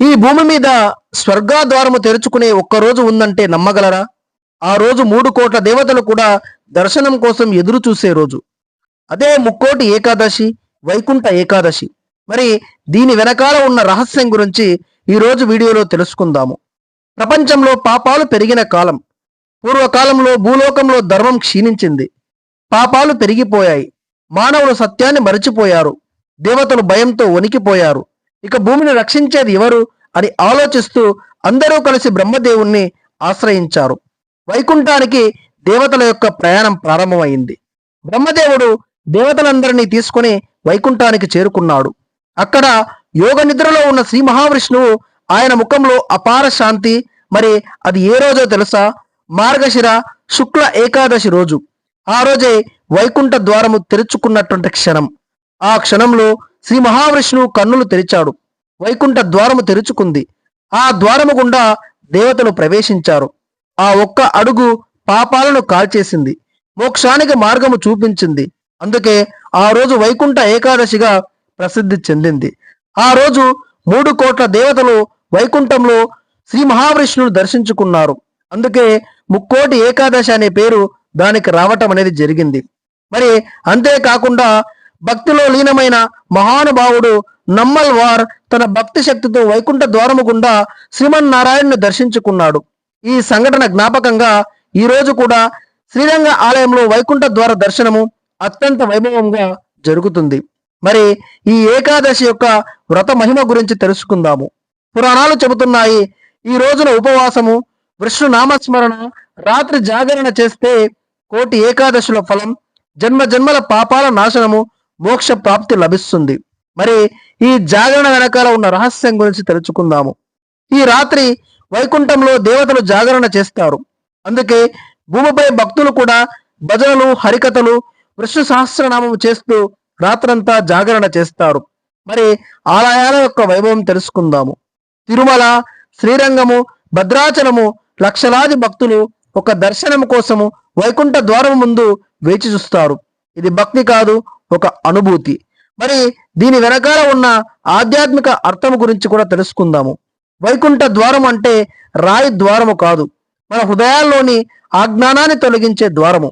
ఈ భూమి మీద స్వర్గాద్వారము తెరుచుకునే ఒక్క రోజు ఉందంటే నమ్మగలరా? ఆ రోజు మూడు కోట్ల దేవతలు కూడా దర్శనం కోసం ఎదురు చూసే రోజు. అదే ముక్కోటి ఏకాదశి వైకుంఠ ఏకాదశి. మరి దీని వెనకాల ఉన్న రహస్యం గురించి ఈరోజు వీడియోలో తెలుసుకుందాము. ప్రపంచంలో పాపాలు పెరిగిన కాలం. పూర్వకాలంలో భూలోకంలో ధర్మం క్షీణించింది. పాపాలు పెరిగిపోయాయి. మానవులు సత్యాన్ని మరచిపోయారు. దేవతలు భయంతో వణికిపోయారు. ఇక భూమిని రక్షించేది ఎవరు అని ఆలోచిస్తూ అందరూ కలిసి బ్రహ్మదేవుణ్ణి ఆశ్రయించారు. వైకుంఠానికి దేవతల యొక్క ప్రయాణం ప్రారంభమైంది. బ్రహ్మదేవుడు దేవతలందరినీ తీసుకుని వైకుంఠానికి చేరుకున్నాడు. అక్కడ యోగ నిద్రలో ఉన్న శ్రీ మహావిష్ణువు ఆయన ముఖంలో అపార శాంతి మరి అది ఏ రోజో తెలుసా? మార్గశిర శుక్ల ఏకాదశి రోజు. ఆ రోజే వైకుంఠ ద్వారము తెరుచుకున్నటువంటి క్షణం. ఆ క్షణంలో శ్రీ మహావిష్ణువు కన్నులు తెరిచాడు. వైకుంఠ ద్వారము తెరుచుకుంది. ఆ ద్వారము గుండా దేవతలు ప్రవేశించారు. ఆ ఒక్క అడుగు పాపాలను కాల్చేసింది. మోక్షానికి మార్గము చూపించింది. అందుకే ఆ రోజు వైకుంఠ ఏకాదశిగా ప్రసిద్ధి చెందింది. ఆ రోజు మూడు కోట్ల దేవతలు వైకుంఠంలో శ్రీ మహావిష్ణువును దర్శించుకున్నారు. అందుకే ముక్కోటి ఏకాదశి అనే పేరు దానికి రావటం అనేది జరిగింది. మరి అంతేకాకుండా భక్తిలో లీనమైన మహానుభావుడు నమ్మల్ వార్ తన భక్తి శక్తితో వైకుంఠ ద్వారము గుండా శ్రీమన్నారాయణను దర్శించుకున్నాడు. ఈ సంఘటన జ్ఞాపకంగా ఈ రోజు కూడా శ్రీరంగ ఆలయంలో వైకుంఠ ద్వార దర్శనము అత్యంత వైభవంగా జరుగుతుంది. మరి ఈ ఏకాదశి యొక్క వ్రత మహిమ గురించి తెలుసుకుందాము. పురాణాలు చెబుతున్నాయి ఈ రోజున ఉపవాసము విష్ణు నామస్మరణ రాత్రి జాగరణ చేస్తే కోటి ఏకాదశుల ఫలం జన్మ జన్మల పాపాల నాశనము మోక్ష ప్రాప్తి లభిస్తుంది. మరి ఈ జాగరణ వెనకాల ఉన్న రహస్యం గురించి తెలుసుకుందాము. ఈ రాత్రి వైకుంఠంలో దేవతలు జాగరణ చేస్తారు. అందుకే భూమిపై భక్తులు కూడా భజనలు హరికథలు విష్ణు సహస్రనామం చేస్తూ రాత్రంతా జాగరణ చేస్తారు. మరి ఆలయాల యొక్క వైభవం తెలుసుకుందాము. తిరుమల శ్రీరంగము భద్రాచలము లక్షలాది భక్తులు ఒక దర్శనం కోసము వైకుంఠ ద్వారం ముందు వేచి చూస్తారు. ఇది భక్తి కాదు ఒక అనుభూతి. మరి దీని వెనకాల ఉన్న ఆధ్యాత్మిక అర్థం గురించి కూడా తెలుసుకుందాము. వైకుంఠ ద్వారం అంటే రాయి ద్వారము కాదు. మన హృదయాల్లోని అజ్ఞానాన్ని తొలగించే ద్వారము.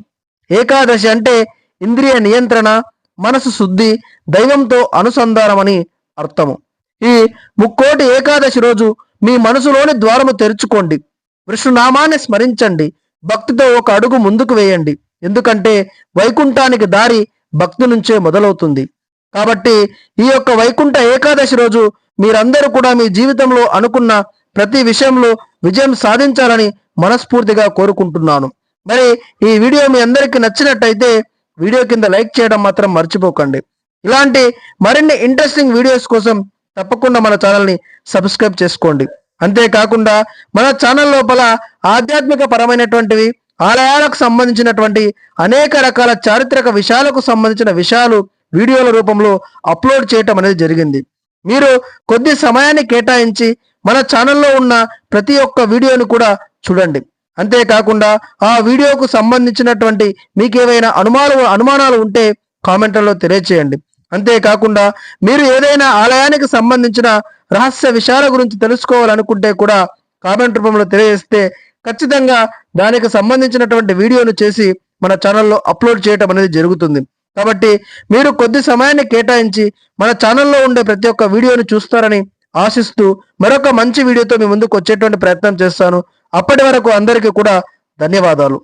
ఏకాదశి అంటే ఇంద్రియ నియంత్రణ మనసు శుద్ధి దైవంతో అనుసంధానం అని అర్థము. ఈ ముక్కోటి ఏకాదశి రోజు మీ మనసులోని ద్వారము తెరుచుకోండి. విష్ణునామాన్ని స్మరించండి. భక్తితో ఒక అడుగు ముందుకు వేయండి. ఎందుకంటే వైకుంఠానికి దారి భక్తి నుంచే మొదలవుతుంది. కాబట్టి ఈ యొక్క వైకుంఠ ఏకాదశి రోజు మీరందరూ కూడా మీ జీవితంలో అనుకున్న ప్రతి విషయంలో విజయం సాధించాలని మనస్ఫూర్తిగా కోరుకుంటున్నాను. మరి ఈ వీడియో మీ అందరికీ నచ్చినట్టయితే వీడియో కింద లైక్ చేయడం మాత్రం మర్చిపోకండి. ఇలాంటి మరిన్ని ఇంట్రెస్టింగ్ వీడియోస్ కోసం తప్పకుండా మన ఛానల్ని సబ్స్క్రైబ్ చేసుకోండి. అంతేకాకుండా మన ఛానల్ లోపల ఆధ్యాత్మిక పరమైనటువంటివి ఆలయాలకు సంబంధించినటువంటి అనేక రకాల చారిత్రక విషయాలకు సంబంధించిన విషయాలు వీడియోల రూపంలో అప్లోడ్ చేయటం అనేది జరిగింది. మీరు కొద్ది సమయాన్ని కేటాయించి మన ఛానల్లో ఉన్న ప్రతి ఒక్క వీడియోను కూడా చూడండి. అంతేకాకుండా ఆ వీడియోకు సంబంధించినటువంటి మీకు ఏవైనా అనుమానాలు అనుమానాలు ఉంటే కామెంట్లలో తెలియచేయండి. అంతేకాకుండా మీరు ఏదైనా ఆలయానికి సంబంధించిన రహస్య విషయాల గురించి తెలుసుకోవాలనుకుంటే కూడా కామెంట్ రూపంలో తెలియజేస్తే ఖచ్చితంగా దానికి సంబంధించినటువంటి వీడియోను చేసి మన ఛానల్లో అప్లోడ్ చేయటం అనేది జరుగుతుంది. కాబట్టి మీరు కొద్ది సమయాన్ని కేటాయించి మన ఛానల్లో ఉండే ప్రతి ఒక్క వీడియోను చూస్తారని ఆశిస్తూ మరొక మంచి వీడియోతో మీ ముందుకు వచ్చేటువంటి ప్రయత్నం చేస్తాను. అప్పటి వరకు అందరికీ కూడా ధన్యవాదాలు.